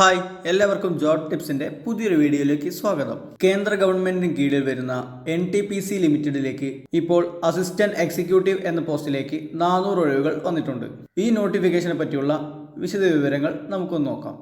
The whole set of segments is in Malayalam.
ഹായ് എല്ലാവർക്കും ജോബ് ടിപ്സിന്റെ പുതിയൊരു വീഡിയോയിലേക്ക് സ്വാഗതം. കേന്ദ്ര ഗവൺമെന്റിന് കീഴിൽ വരുന്ന എൻ ടി പി സി ലിമിറ്റഡിലേക്ക് ഇപ്പോൾ അസിസ്റ്റന്റ് എക്സിക്യൂട്ടീവ് എന്ന പോസ്റ്റിലേക്ക് നാനൂറ് ഒഴിവുകൾ വന്നിട്ടുണ്ട്. ഈ നോട്ടിഫിക്കേഷനെ പറ്റിയുള്ള വിശദ വിവരങ്ങൾ നമുക്കൊന്ന് നോക്കാം.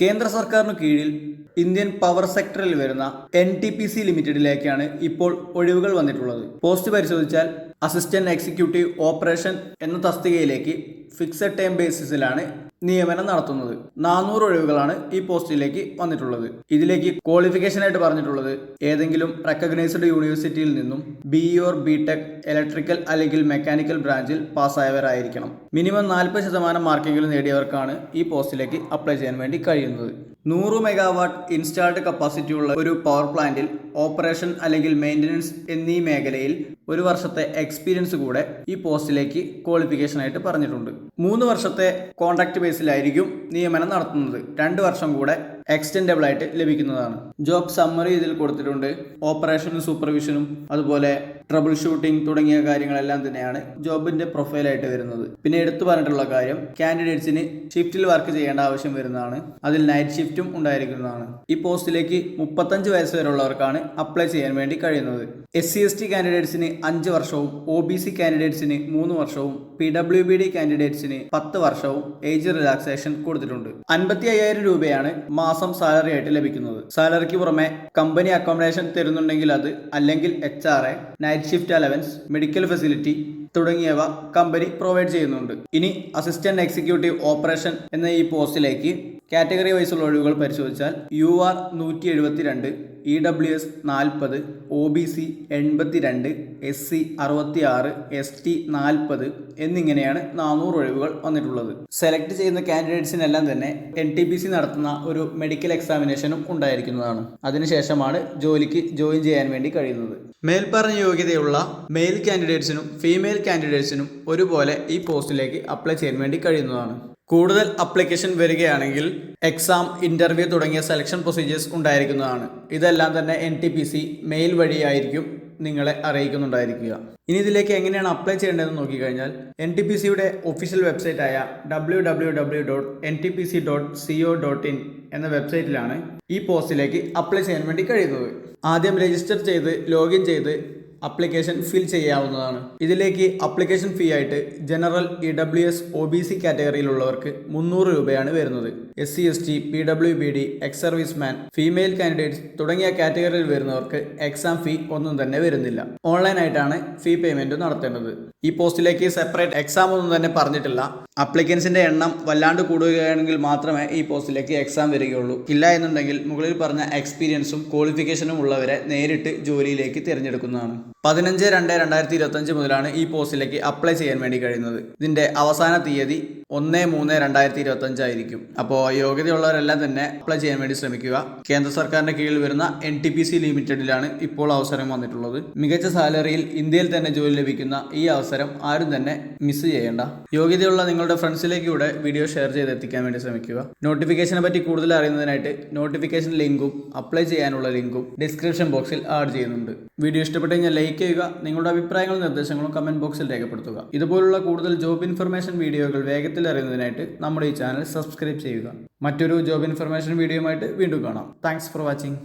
കേന്ദ്ര സർക്കാരിനു കീഴിൽ ഇന്ത്യൻ പവർ സെക്ടറിൽ വരുന്ന എൻ ടി പി സി ലിമിറ്റഡിലേക്കാണ് ഇപ്പോൾ ഒഴിവുകൾ വന്നിട്ടുള്ളത്. പോസ്റ്റ് പരിശോധിച്ചാൽ അസിസ്റ്റന്റ് എക്സിക്യൂട്ടീവ് ഓപ്പറേഷൻ എന്ന തസ്തികയിലേക്ക് ഫിക്സഡ് ടൈം ബേസിസിലാണ് നിയമനം നടത്തുന്നത്. നാനൂറ് ഒഴിവുകളാണ് ഈ പോസ്റ്റിലേക്ക് വന്നിട്ടുള്ളത്. ഇതിലേക്ക് ക്വാളിഫിക്കേഷൻ ആയിട്ട് പറഞ്ഞിട്ടുള്ളത് ഏതെങ്കിലും റെക്കഗ്നൈസ്ഡ് യൂണിവേഴ്സിറ്റിയിൽ നിന്നും B or B tech electrical അല്ലെങ്കിൽ മെക്കാനിക്കൽ ബ്രാഞ്ചിൽ പാസ്സായവരായിരിക്കണം മിനിമം നാൽപ്പത് ശതമാനം മാർക്കെങ്കിലും നേടിയവർക്കാണ് ഈ പോസ്റ്റിലേക്ക് അപ്ലൈ ചെയ്യാൻ വേണ്ടി കഴിയുന്നത്. നൂറ് മെഗാവാട്ട് ഇൻസ്റ്റാൾഡ് കപ്പാസിറ്റി ഉള്ള ഒരു പവർ പ്ലാന്റിൽ ഓപ്പറേഷൻ അല്ലെങ്കിൽ മെയിന്റനൻസ് എന്നീ മേഖലയിൽ ഒരു വർഷത്തെ എക്സ്പീരിയൻസ് കൂടെ ഈ പോസ്റ്റിലേക്ക് ക്വാളിഫിക്കേഷനായിട്ട് പറഞ്ഞിട്ടുണ്ട്. മൂന്ന് വർഷത്തെ കോൺട്രാക്ട് ബേസിലായിരിക്കും നിയമനം നടത്തുന്നത്. രണ്ട് വർഷം കൂടെ എക്സ്റ്റെൻഡബിൾ ആയിട്ട് ലഭിക്കുന്നതാണ്. ജോബ് സമ്മറി ഇതിൽ കൊടുത്തിട്ടുണ്ട്. ഓപ്പറേഷനും സൂപ്പർവിഷനും അതുപോലെ ട്രബിൾ ഷൂട്ടിംഗ് തുടങ്ങിയ കാര്യങ്ങളെല്ലാം തന്നെയാണ് ജോബിന്റെ പ്രൊഫൈലായിട്ട് വരുന്നത്. പിന്നെ എടുത്തു പറഞ്ഞിട്ടുള്ള കാര്യം കാൻഡിഡേറ്റ്സിന് ഷിഫ്റ്റിൽ വർക്ക് ചെയ്യേണ്ട ആവശ്യം വരുന്നതാണ്. അതിൽ നൈറ്റ് ഷിഫ്റ്റും ഉണ്ടായിരിക്കുന്നതാണ്. ഈ പോസ്റ്റിലേക്ക് മുപ്പത്തഞ്ച് വയസ്സ് വരെയുള്ളവർക്കാണ് അപ്ലൈ ചെയ്യാൻ വേണ്ടി കഴിയുന്നത്. എസ് സി എസ് ടി കാൻഡിഡേറ്റ്സിന് അഞ്ച് വർഷവും ഒ ബി സി കാൻഡിഡേറ്റ്സിന് മൂന്ന് വർഷവും പി ഡബ്ല്യു ബി ഡി കാൻഡിഡേറ്റ്സിന് പത്ത് വർഷവും ഏജ് റിലാക്സേഷൻ കൊടുത്തിട്ടുണ്ട്. അൻപത്തി അയ്യായിരം രൂപയാണ് മാസം സാലറി ആയിട്ട് ലഭിക്കുന്നത്. സാലറിക്ക് പുറമെ കമ്പനി അക്കോമഡേഷൻ തരുന്നുണ്ടെങ്കിൽ അത് അല്ലെങ്കിൽ H R A night shift allowance medical facility തുടങ്ങിയവ കമ്പനി പ്രൊവൈഡ് ചെയ്യുന്നുണ്ട്. ഇനി അസിസ്റ്റന്റ് എക്സിക്യൂട്ടീവ് ഓപ്പറേഷൻ എന്ന ഈ പോസ്റ്റിലേക്ക് കാറ്റഗറി വൈസുള്ള ഒഴിവുകൾ പരിശോധിച്ചാൽ യു ആർ നൂറ്റി എഴുപത്തി രണ്ട് ഇ ഡബ്ല്യു എസ് നാൽപ്പത് ഒ ബി സി എൺപത്തി രണ്ട് എസ് സി അറുപത്തി ആറ് എസ് ടി നാൽപ്പത് എന്നിങ്ങനെയാണ് നാനൂറ് ഒഴിവുകൾ വന്നിട്ടുള്ളത്. സെലക്ട് ചെയ്യുന്ന കാൻഡിഡേറ്റ്സിനെല്ലാം തന്നെ എൻ ടി പി സി നടത്തുന്ന ഒരു മെഡിക്കൽ എക്സാമിനേഷനും ഉണ്ടായിരിക്കുന്നതാണ്. അതിനുശേഷമാണ് ജോലിക്ക് ജോയിൻ ചെയ്യാൻ വേണ്ടി കഴിയുന്നത്. മേൽപ്പറഞ്ഞ യോഗ്യതയുള്ള മെയിൽ കാൻഡിഡേറ്റ്സിനും ഫീമെയിൽ കാൻഡിഡേറ്റ്സിനും ഒരുപോലെ ഈ പോസ്റ്റിലേക്ക് അപ്ലൈ ചെയ്യാൻ വേണ്ടി കഴിയുന്നതാണ്. കൂടുതൽ അപ്ലിക്കേഷൻ വരികയാണെങ്കിൽ എക്സാം ഇന്റർവ്യൂ തുടങ്ങിയ സെലക്ഷൻ പ്രൊസീജിയേഴ്സ് ഉണ്ടായിരിക്കുന്നതാണ്. ഇതെല്ലാം തന്നെ N T P C mail വഴിയായിരിക്കും നിങ്ങളെ അറിയിക്കുന്നുണ്ടായിരിക്കുക. ഇനി ഇതിലേക്ക് എങ്ങനെയാണ് അപ്ലൈ ചെയ്യേണ്ടതെന്ന് നോക്കിക്കഴിഞ്ഞാൽ എൻ ടി പി സിയുടെ official വെബ്സൈറ്റായ W W W dot N T P C dot C O dot in എന്ന വെബ്സൈറ്റിലാണ് ഈ പോസ്റ്റിലേക്ക് അപ്ലൈ ചെയ്യാൻ വേണ്ടി കഴിയുന്നത്. ആദ്യം രജിസ്റ്റർ ചെയ്ത് ലോഗിൻ ചെയ്ത് അപ്ലിക്കേഷൻ ഫിൽ ചെയ്യാവുന്നതാണ്. ഇതിലേക്ക് അപ്ലിക്കേഷൻ ഫീ ആയിട്ട് general E W S O B C കാറ്റഗറിയിലുള്ളവർക്ക് മുന്നൂറ് രൂപയാണ് വരുന്നത്. S C S T P W B D ex serviceman female candidates തുടങ്ങിയ കാറ്റഗറിയിൽ വരുന്നവർക്ക് എക്സാം ഫീ ഒന്നും തന്നെ വരുന്നില്ല. ഓൺലൈനായിട്ടാണ് ഫീ പേയ്മെന്റ് നടത്തേണ്ടത്. ഈ പോസ്റ്റിലേക്ക് സെപ്പറേറ്റ് എക്സാം ഒന്നും തന്നെ പറഞ്ഞിട്ടില്ല. അപ്ലിക്കൻസിന്റെ എണ്ണം വല്ലാണ്ട് കൂടുകയാണെങ്കിൽ മാത്രമേ ഈ പോസ്റ്റിലേക്ക് എക്സാം വരികയുള്ളൂ. ഇല്ല എന്നുണ്ടെങ്കിൽ മുകളിൽ പറഞ്ഞ എക്സ്പീരിയൻസും ക്വാളിഫിക്കേഷനും ഉള്ളവരെ നേരിട്ട് ജോലിയിലേക്ക് തിരഞ്ഞെടുക്കുന്നതാണ്. പതിനഞ്ച് രണ്ട് രണ്ടായിരത്തി ഇരുപത്തഞ്ച് മുതലാണ് ഈ പോസ്റ്റിലേക്ക് അപ്ലൈ ചെയ്യാൻ വേണ്ടി കഴിയുന്നത്. ഇതിന്റെ അവസാന തീയതി ഒന്ന് മൂന്ന് രണ്ടായിരത്തി ഇരുപത്തഞ്ച് ആയിരിക്കും. അപ്പോൾ യോഗ്യതയുള്ളവരെല്ലാം തന്നെ അപ്ലൈ ചെയ്യാൻ വേണ്ടി ശ്രമിക്കുക. കേന്ദ്ര സർക്കാരിന്റെ കീഴിൽ വരുന്ന എൻ ടി പി സി ലിമിറ്റഡിലാണ് ഇപ്പോൾ അവസരം വന്നിട്ടുള്ളത്. മികച്ച സാലറിയിൽ ഇന്ത്യയിൽ തന്നെ ജോലി ലഭിക്കുന്ന ഈ അവസരം ആരും തന്നെ മിസ് ചെയ്യേണ്ട. യോഗ്യതയുള്ള നിങ്ങളുടെ ഫ്രണ്ട്സിലേക്ക് കൂടെ വീഡിയോ ഷെയർ ചെയ്ത് എത്തിക്കാൻ വേണ്ടി ശ്രമിക്കുക. നോട്ടിഫിക്കേഷനെ പറ്റി കൂടുതൽ അറിയുന്നതിനായിട്ട് നോട്ടിഫിക്കേഷൻ ലിങ്കും അപ്ലൈ ചെയ്യാനുള്ള ലിങ്കും ഡിസ്ക്രിപ്ഷൻ ബോക്സിൽ ആഡ് ചെയ്യുന്നുണ്ട്. വീഡിയോ ഇഷ്ടപ്പെട്ടു കഴിഞ്ഞാൽ ലൈക്ക് ചെയ്യുക നിങ്ങളുടെ അഭിപ്രായങ്ങളും നിർദ്ദേശങ്ങളും കമന്റ് ബോക്സിൽ രേഖപ്പെടുത്തുക. ഇതുപോലുള്ള കൂടുതൽ ജോബ് ഇൻഫർമേഷൻ വീഡിയോകൾ വേഗത്തിൽ അറിയുന്നതിനായിട്ട് നമ്മുടെ ഈ ചാനൽ സബ്സ്ക്രൈബ് ചെയ്യുക. മറ്റൊരു ജോബ് ഇൻഫർമേഷൻ വീഡിയോയുമായിട്ട് വീണ്ടും കാണാം. Thanks for watching